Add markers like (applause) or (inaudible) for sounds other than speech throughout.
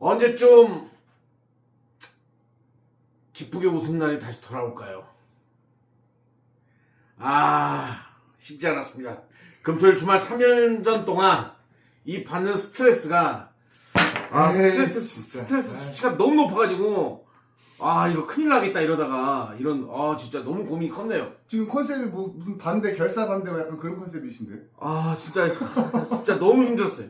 언제쯤 기쁘게 웃은 날이 다시 돌아올까요? 아, 쉽지 않았습니다. 금토일 주말 3일 동안 이 받는 스트레스가 아, 에이, 스트레스, 진짜. 스트레스. 수치가 너무 높아가지고 아, 이거 큰일 나겠다 이러다가 이런 아, 진짜 너무 고민이 컸네요. 지금 컨셉이 뭐 무슨 반대 결사 반대 뭐 약간 그런 컨셉이신데. 아 진짜 진짜 너무 힘들었어요.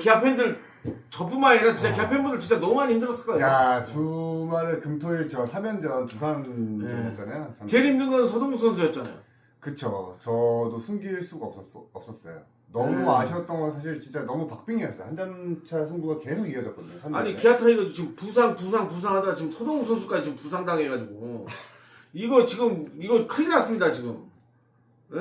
기아 팬들 저뿐만 아니라 진짜 팬분들 진짜 너무 많이 힘들었을 거예요. 야 주말에 금토일 저 3연전 두산 전 네. 했잖아요. 참- 제일 힘든 건 서동욱 선수였잖아요. 그쵸. 저도 숨길 수가 없었어, 없었어요. 너무 네. 아쉬웠던 건 사실 진짜 너무 박빙이었어요. 한 점차 승부가 계속 이어졌거든요. 삼 아니 년에. 기아 타이거 지금 부상 부상 부상하다 지금 서동욱 선수까지 지금 부상 당해가지고 이거 지금 이거 큰일 났습니다 지금. 예?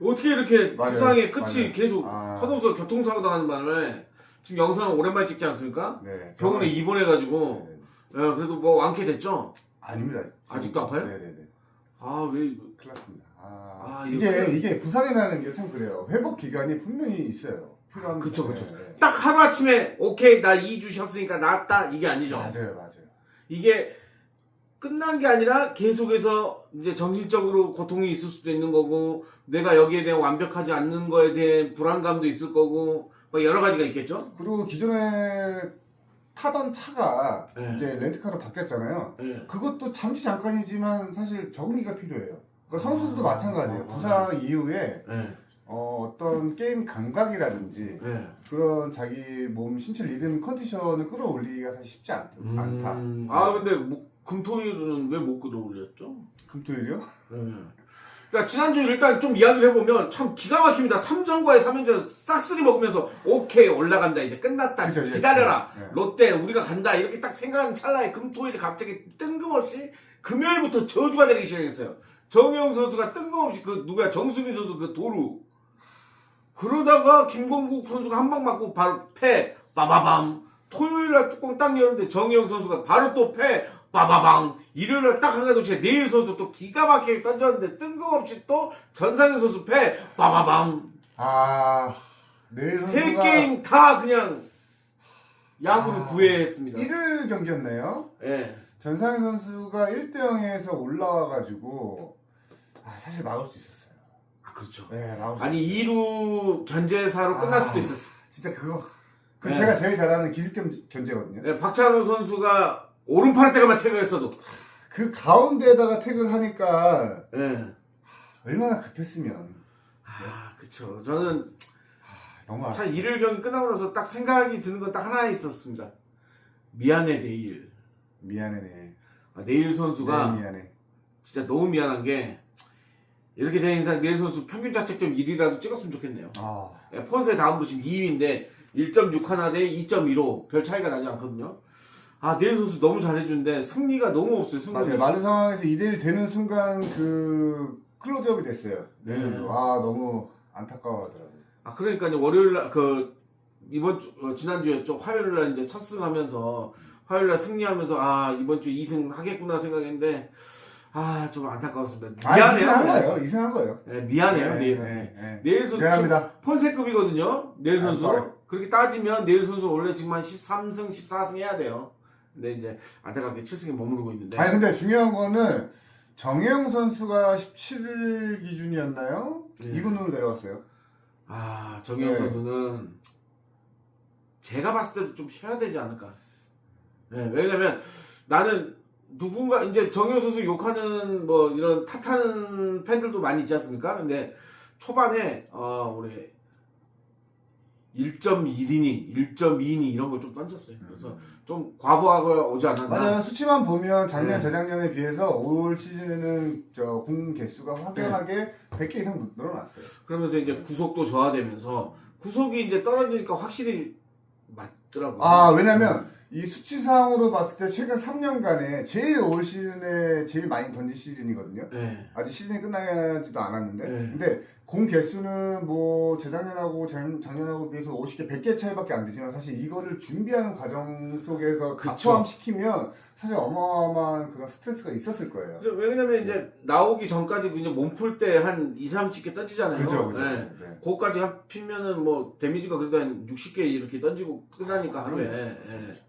어떻게 이렇게 맞아요. 부상의 끝이 맞아요. 계속 아. 서동욱 선수 교통사고 당하는 바람에 지금 영상 오랜만에 찍지 않습니까? 네. 병원에 입원해가지고 네. 예, 그래도 뭐 완쾌 됐죠? 아닙니다. 아직도 아파요? 네네네. 아 왜 큰일 났습니다. 아, 아, 이거 이게 큰일- 이게 부상이 나는 게 참 그래요. 회복 기간이 분명히 있어요. 필요한 그쵸, 게. 그쵸. 네. 딱 하루 아침에 오케이 나 2주 쉬었으니까 나았다 이게 아니죠. 맞아요, 맞아요. 이게 끝난 게 아니라 계속해서 이제 정신적으로 고통이 있을 수도 있는 거고 내가 여기에 대한 완벽하지 않는 거에 대한 불안감도 있을 거고 뭐 여러 가지가 있겠죠. 그리고 기존에 타던 차가 네. 이제 렌트카로 바뀌었잖아요. 예. 그것도 잠시 잠깐이지만 사실 적응기가 필요해요. 그러니까 선수들도 아, 마찬가지예요. 아, 부상 이후에 예. 어, 어떤 게임 감각이라든지 예. 그런 자기 몸 신체 리듬 컨디션을 끌어올리기가 사실 쉽지 않. 음, 아 근데 목, 금토일은 왜 못 끌어올렸죠? 금토일이요? 예. 그러니까 지난주 일단 좀 이야기를 해보면 참 기가 막힙니다. 삼성과의 3연전 싹쓸이 먹으면서 오케이 올라간다 이제 끝났다 이제. 기다려라 네, 네. 롯데 우리가 간다 이렇게 딱 생각하는 찰나에 금토일이 갑자기 뜬금없이 금요일부터 저주가 되기 시작했어요. 정영 선수가 뜬금없이 그 누구야 정수빈 선수 그 도루 그러다가 김건국 선수가 한 방 맞고 바로 패 빠바밤 토요일날 뚜껑 딱 열는데 정영 선수가 바로 또 패 빠바방 일요일날 딱 하가 동시에 내일 선수 또 기가 막히게 던졌는데 뜬금없이 또 전상현 선수 패 빠바방 아 내일 세 선수가 게임 다 그냥 야구를 아, 구해했습니다. 일요일 경기였네요. 예. 전상현 선수가 1대 0에서 올라와가지고 아 사실 막을 수 있었어요. 아 그렇죠. 네, 막을 수 아니 2루 견제사로 끝날 아. 수도 있었어. 진짜 그거 그 네. 제가 제일 잘하는 기습 견- 견제거든요. 예, 박찬호 선수가 오른팔 때가만 태그했어도 그 가운데에다가 태그를 하니까 예. 얼마나 급했으면 아 그렇죠. 저는 아, 너무 참 일요일 경기 끝나고 나서 딱 생각이 드는 건 딱 하나 있었습니다. 미안해 내일. 미안해 내일. 아, 내일 선수가 네, 미안해. 진짜 너무 미안한 게 이렇게 된 이상 내일 선수 평균 자책점 1위라도 찍었으면 좋겠네요. 아 예, 폰세 다음으로 지금 2위인데 1.6 하나 대 2.15 별 차이가 나지 않거든요. 아 내일 선수 너무 잘해주는데 승리가 너무 없어요. 승리. 맞아요. 많은 상황에서 2대1 되는 순간 그 클로즈업이 됐어요. 네. 네. 아 너무 안타까워하더라고요. 아 그러니까 이제 월요일 날그 이번 주 어, 지난주였죠. 화요일 날 이제 첫 승 하면서 화요일 날 승리하면서 아 이번 주 2승 하겠구나 생각했는데 아 좀 안타까웠습니다. 아, 미안해요. 이상한 네. 거예요. 이상한 거예요. 네, 미안해요 네, 내일한테. 네, 네. 내일 선수 미안합니다. 폰세급이거든요. 내일 아, 선수. sorry. 그렇게 따지면 내일 선수 원래 지금 한 13승, 14승 해야 돼요. 근데 이제 안타깝게 7승에 머무르고 있는데. 아니 근데 중요한 거는 정혜영 선수가 17일 기준이었나요? 네. 2군으로 내려왔어요. 아, 정영 네. 선수는 제가 봤을 때도 좀 쉬어야 되지 않을까. 네, 왜냐면 나는 누군가 이제 정영 선수 욕하는 뭐 이런 탓하는 팬들도 많이 있지 않습니까? 근데 초반에 어 우리 1.1이닝, 1.2이닝 이런 걸 좀 던졌어요. 그래서 좀 과부하고 오지 않았나. 맞아요. 수치만 보면 작년, 네. 재작년에 비해서 올 시즌에는 저 공 개수가 확연하게 네. 100개 이상 늘어났어요. 그러면서 이제 구속도 저하되면서 구속이 이제 떨어지니까 확실히 맞더라고요. 아, 왜냐면 이 수치상으로 봤을 때 최근 3년간에 제일 올 시즌에 제일 많이 던진 시즌이거든요. 네. 아직 시즌이 끝나지도 않았는데. 네. 근데 공 개수는 뭐 재작년하고 작- 작년하고 비해서 50개, 100개 차이밖에 안 되지만 사실 이거를 준비하는 과정 속에서 다 그쵸. 포함시키면 사실 어마어마한 그런 스트레스가 있었을 거예요. 그죠? 왜냐면 이제 나오기 전까지 그냥 몸풀 때 한 2, 30개 던지잖아요. 그죠, 그죠. 네. 그죠. 네. 그거까지 합치면은 뭐 데미지가 그래도 한 60개 이렇게 던지고 끝나니까 아, 하루에. 그럼요. 예.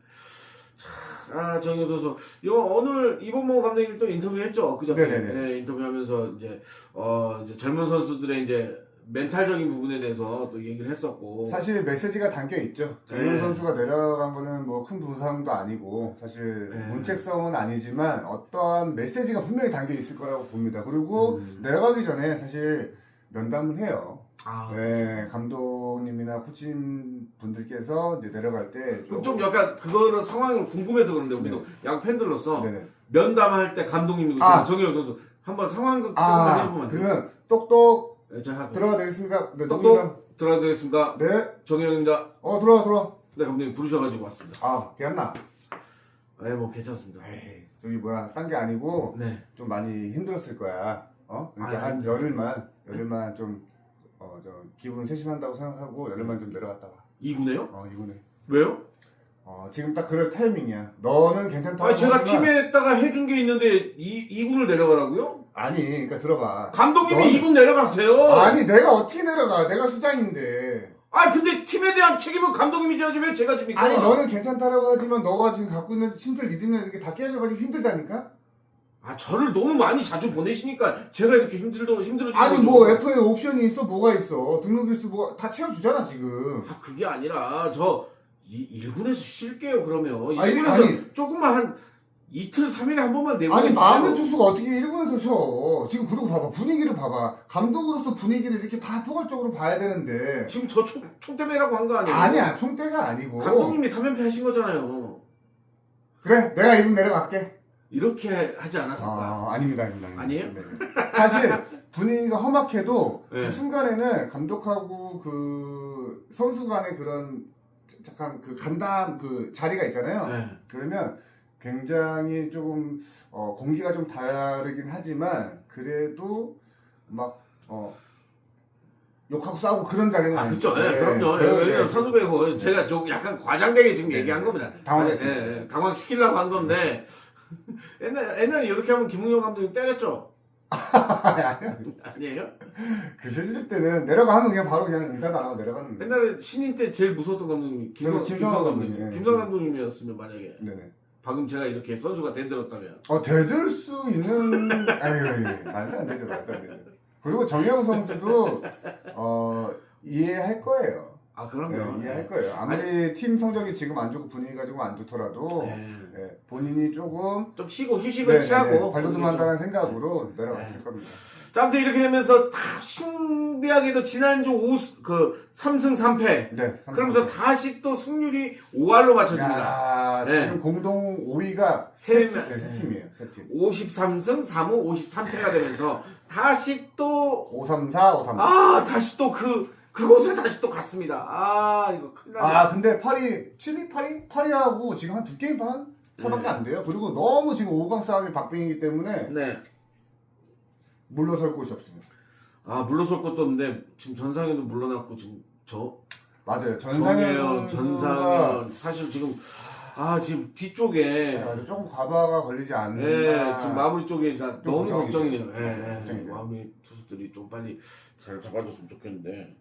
자, 아 정현 선수 이거 오늘 이범모 감독님 또 인터뷰했죠, 그죠? 네네네. 네, 인터뷰하면서 이제 어 이제 젊은 선수들의 이제 멘탈적인 부분에 대해서 또 얘기를 했었고. 사실 메시지가 담겨 있죠. 정현 네. 선수가 내려간 거는 뭐 큰 부상도 아니고 사실 네. 문책성은 아니지만 어떠한 메시지가 분명히 담겨 있을 거라고 봅니다. 그리고 음. 내려가기 전에 사실 면담을 해요. 아, 네, 감독님이나 코치님 분들께서 이제 내려갈 때 그럼 좀 약간 그거를 상황을 궁금해서 그런데 우리도 야구 팬들로서 네네. 면담할 때 감독님이 아. 정현 선수 한번 상황 좀 아, 해보면 안 돼요? 그러면 똑똑 네, 자. 들어가 되겠습니까? 네, 똑똑. 농구장. 들어가야 되겠습니다. 네, 정현입니다. 어 들어와 들어와. 네, 감독님 부르셔가지고 왔습니다. 아, 괜찮나? 네, 뭐 괜찮습니다. 에이, 저기 뭐야, 딴 게 아니고 네. 좀 많이 힘들었을 거야. 어? 그러니까 아, 한 네. 열흘만, 열흘만 좀, 어, 저 기분 쇄신한다고 생각하고 열흘만 좀 내려갔다 와. 2구네요? 어, 이거네. 왜요? 어, 지금 딱 그럴 타이밍이야. 너는 괜찮다고 아니, 제가 팀에다가 해준 게 있는데 이, 2군을 내려가라고요? 아니, 그러니까 들어봐. 감독님이 너는- 2군 내려가세요. 아니, 내가 어떻게 내려가? 내가 수장인데. 아, 근데 팀에 대한 책임은 감독님이 져야지 왜 제가 집니까? 아니, 너는 괜찮다라고 하지만 너가 지금 갖고 있는 힘들 리듬이나 이렇게 다 깨져가지고 힘들다니까? 아, 저를 너무 많이 자주 보내시니까 제가 이렇게 힘들도 힘들어지는 아니 거죠. 뭐 FA 옵션이 있어 뭐가 있어? 등록 일수 뭐다 채워주잖아 지금. 아, 그게 아니라 저 이, 1군에서 쉴게요 그러면. 아니, 1군에서 아니. 조금만 한 이틀 3일에 한 번만 내보내주세요. 아니 마음의 투수가 어떻게 1군에서 쳐? 지금 그리고 봐봐. 분위기를 봐봐. 감독으로서 분위기를 이렇게 다 포괄적으로 봐야 되는데. 지금 저 총, 총대매라고 한 거 아니에요? 아니야 총대가 아니고. 감독님이 3연패 하신 거잖아요. 그래 내가 1군 내려갈게 이렇게 하지 않았을까 아, 아닙니다 아닙니다 아닙니다. 아니에요? 네, 네. 사실 분위기가 험악해도 네. 그 순간에는 감독하고 그 선수 간의 그런 잠깐 그 간담 그 자리가 있잖아요 네. 그러면 굉장히 조금 어, 공기가 좀 다르긴 하지만 그래도 막 어, 욕하고 싸우고 그런 자리는 아, 아니죠. 그쵸. 예, 그럼요. 네, 왜냐면 네. 선후배고 제가 좀 약간 과장되게 지금 네, 얘기한 네. 겁니다. 당황했습니다. 예, 예, 당황시키려고 한 건데 (laughs) 옛날 옛날에 이렇게 하면 김웅영 감독님 때렸죠? 아니. 아니에요? 그 세질 때는 내려가 하면 그냥 바로 그냥 인사도 안 하고 내려가는 거예요. 옛날에 신인 때 제일 무서웠던 감독님이 김성, 저는 김성환 김성 감독님, 감독님. 예. 김성 감독님이었으면 만약에 네네. 방금 제가 이렇게 선수가 대들었다면 어 대들 수 있는 아유 말도 안 되죠 말도 안 되죠. 그리고 정영 선수도 어 이해할 거예요. 아 네, 그럼요. 이해할 거예요. 아무리 팀 성적이 지금 안 좋고 분위기가 조금 안 좋더라도 네. 네, 본인이 조금 좀 쉬고 휴식을 네, 네, 취하고 네, 발돋움한다는 생각으로 내려갔을 네. 겁니다. 자, 아무튼 이렇게 되면서 다 신비하게도 지난주 5, 그 3승 3패 네. 그러면서 다시 또 승률이 5할로 맞춰집니다. 야, 네. 지금 공동 5위가 세 세, 네, 세 팀이에요. 세 팀. 53승 3무 53패가 되면서 다시 또 5, 3, 4, 5, 3, 4. 아, 다시 또 그 그곳에 다시 또 갔습니다. 아, 이거 큰일 났네. 아, 근데 8위, 7위, 8위? 8위하고 지금 한 두 게임 반? 차밖에 네. 안 돼요. 그리고 너무 지금 5강 싸움이 박빙이기 때문에 네. 물러설 곳이 없습니다. 아, 물러설 것도 없는데 지금 전상현도 물러났고 지금 저 맞아요. 전상현, 전상현 전상현 사실 지금 아, 지금 뒤쪽에 선수가 조금 과부하가 걸리지 않나. 예, 지금 마무리 쪽에 나 좀 너무. 걱정이네요. 예, 네, 예. 걱정이죠. 마무리 투수들이 좀 빨리 잘 잡아줬으면 좋겠는데.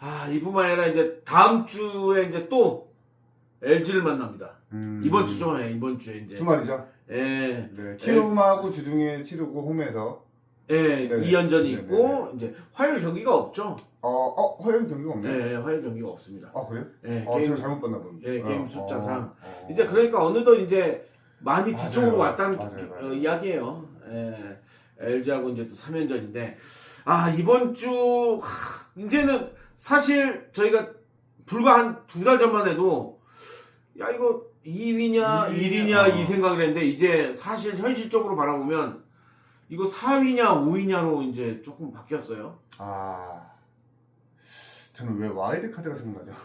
아, 이뿐만 아니라 이제 다음 주에 이제 또 LG를 만납니다. 음, 이번 주죠, 예, 이번 주에 이제. 주말이죠. 예, 네, 키움하고 주중에 치르고 홈에서 예, 네, 2연전이 네, 있고, 이제 화요일 경기가 없죠. 어, 어, 화요일 경기가 예, 없네. 예, 화요일 경기가 없습니다. 아, 그래요? 예, 어, 게임, 제가 잘못 봤나 보네. 예, 게임 어, 숫자상. 어, 어. 이제 그러니까 어느덧 이제 많이 맞아요. 뒤쪽으로 왔다는 맞아요, 맞아요. 어, 이야기예요. 예, LG하고 이제 또 3연전인데 아 이번 주 하, 이제는 사실 저희가 불과 한 두 달 전만 해도 야 이거 2위냐 2위냐, 1위냐 이 어. 생각을 했는데 이제 사실 현실적으로 바라보면 이거 4위냐 5위냐로 이제 조금 바뀌었어요. 아, 저는 왜 와일드 카드가 생각나죠?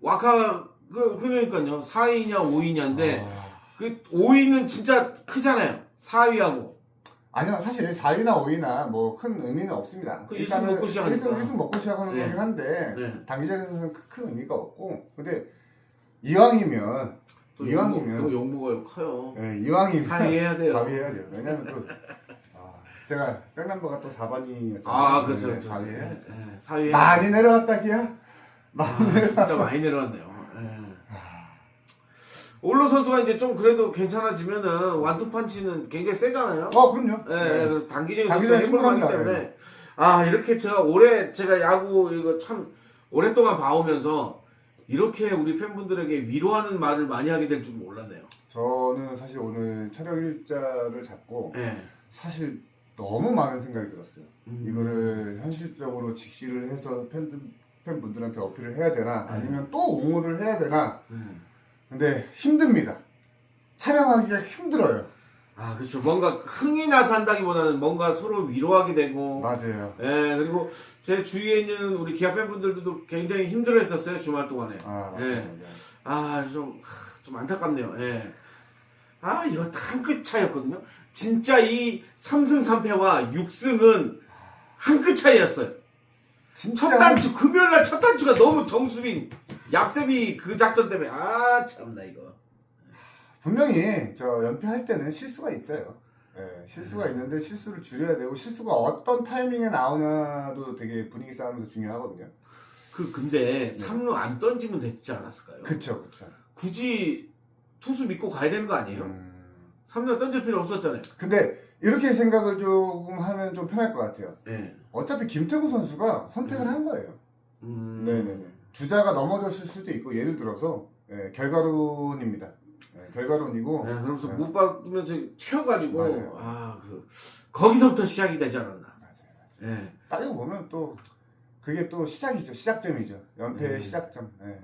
와카 그 그러니까요 4위냐 5위냐인데 아, 그 5위는 진짜 크잖아요. 4위하고 아니요, 사실 4위나 5위나 뭐 큰 의미는 없습니다. 그 일승 먹고 시작하니까. 1승, 먹고 시작하는 네. 거긴 한데 네. 단기전에서는 큰- 큰 의미가 없고 근데 이왕이면 또 이왕이면 욕- 또 욕먹어요 커요. 예, 이왕이면 사위해야 돼요. 4위 해야 돼요. 왜냐면 또 아, 제가 백남버가 또 4번이었잖아요. 아 그렇죠 그렇죠. 4위 해야죠. 예, 사위 많이 내려갔다 기야. 많이 아. 진짜 많이 내려왔네요. 예. 올로 선수가 이제 좀 그래도 괜찮아지면은 완투판치는 굉장히 세잖아요. 어, 그럼요. 예, 네. 그래서 단기전에서 단기전에 해볼만하기 충분합니다. 때문에 아 이렇게 제가 올해 제가 야구 이거 참 오랫동안 봐오면서 이렇게 우리 팬분들에게 위로하는 말을 많이 하게 될 줄 몰랐네요. 저는 사실 오늘 촬영 일자를 잡고 예. 사실 너무 많은 생각이 들었어요. 음. 이거를 현실적으로 직시를 해서 팬들, 팬분들한테 어필을 해야 되나 네. 아니면 또 옹호를 해야 되나 음. 근데 힘듭니다. 촬영하기가 힘들어요. 아 그렇죠. 뭔가 흥이 나서 한다기보다는 뭔가 서로 위로하게 되고 맞아요. 예, 그리고 제 주위에 있는 우리 기아 팬분들도 굉장히 힘들어 했었어요 주말 동안에. 아 예. 맞습니다. 아, 좀, 하, 좀 안타깝네요. 예. 아, 이거 한 끗 차이였거든요. 진짜 이 3승 3패와 6승은 한 끗 차이였어요. 진짜 첫 단추, 금요일날 첫 단추가 너무 정수빈, 얍셉이 그 작전 때문에, 아, 참나, 이거. 분명히 저 연패할 때는 실수가 있어요. 예, 실수가 음. 있는데 실수를 줄여야 되고 실수가 어떤 타이밍에 나오냐도 되게 분위기 싸움에서 중요하거든요. 그, 근데 네. 3루 안 던지면 됐지 않았을까요? 그쵸 그쵸. 굳이 투수 믿고 가야 되는 거 아니에요? 음. 3루 던질 필요 없었잖아요. 근데 이렇게 생각을 조금 하면 좀 편할 것 같아요. 예. 어차피 김태구 선수가 선택을 한 거예요. 음. 네네네. 주자가 넘어졌을 수도 있고 예를 들어서 예, 결과론입니다. 예, 결과론이고 네, 그러면서 네. 못 받으면서 튀어가지고, 맞아요. 아, 그, 거기서부터 시작이 되지 않았나. 맞아요. 맞아요. 예. 따지고 보면 또 그게 또 시작이죠. 시작점이죠. 연패의 네. 시작점. 예.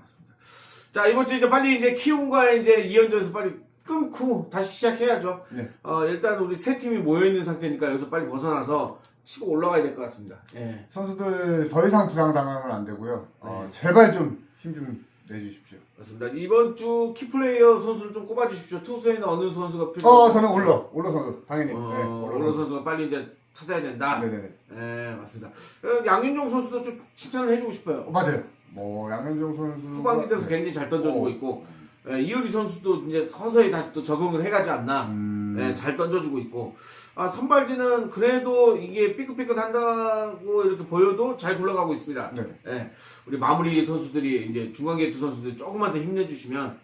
자 이번 주 이제 빨리 이제 키움과 이제 2연전에서 빨리 끊고 다시 시작해야죠. 네. 어 일단 우리 세 팀이 모여 있는 상태니까 여기서 빨리 벗어나서 치고 올라가야 될 것 같습니다. 예. 선수들 더 이상 부상당하면 안 되고요. 어, 네. 제발 좀 힘 좀 내주십시오. 맞습니다. 이번 주 키플레이어 선수를 좀 꼽아주십시오. 투수에는 어느 선수가 필요? 어, 저는 올러, 올러 선수 당연히. 어, 네, 올로 선수가 빨리 이제 찾아야 된다. 네네네. 예, 맞습니다. 어, 양윤종 선수도 좀 칭찬을 해주고 싶어요. 어, 맞아요. 뭐 양현종 선수 후반기 돼서 굉장히 잘 던져주고 어. 있고 예, 이효리 선수도 이제 서서히 다시 또 적응을 해가지 않나. 음, 네, 잘 던져주고 있고 아 선발진은 그래도 이게 삐끗삐끗 한다고 이렇게 보여도 잘 굴러가고 있습니다. 네. 예, 우리 마무리 선수들이 이제 중간계투 선수들이 조금만 더 힘내주시면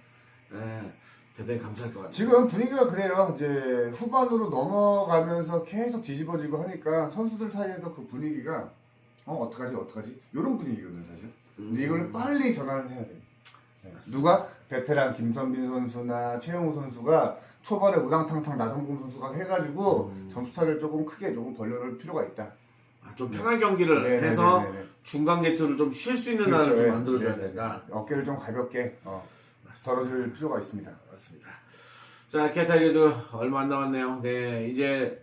예, 대단히 감사할 것 같아요. 지금 분위기가 그래요. 이제 후반으로 넘어가면서 계속 뒤집어지고 하니까 선수들 사이에서 그 분위기가 어 어떡하지 어떡하지 이런 분위기거든요 사실. 근데 이걸 빨리 전환을 해야 돼요. 네. 누가 베테랑 김선빈 선수나 최영우 선수가 초반에 우당탕탕 나성봉 선수가 해가지고 음. 점수차를 조금 크게 조금 벌려놓을 필요가 있다. 아, 좀 편한 경기를 네, 네, 해서 네, 네, 네. 중간계투를 좀 쉴 수 있는 그렇죠. 날을 좀 네, 만들어줘야 네, 네. 된다. 어깨를 좀 가볍게 어, 덜어줄 필요가 있습니다. 맞습니다. 자, 캐타이거즈 얼마 안 남았네요. 네, 이제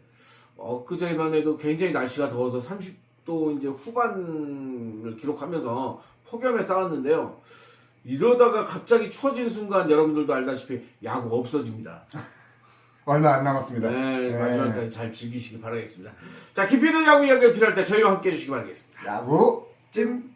엊그제만 해도 굉장히 날씨가 더워서 30도 이제 후반을 기록하면서 폭염에 싸웠는데요. 이러다가 갑자기 추워지는 순간 여러분들도 알다시피 야구 없어집니다. 얼마 안 남았습니다. 네, 네. 마지막까지 잘 즐기시기 바라겠습니다. 자, 깊이 있는 야구 이야기가 필요할 때 저희와 함께 해주시기 바라겠습니다. 야구 찜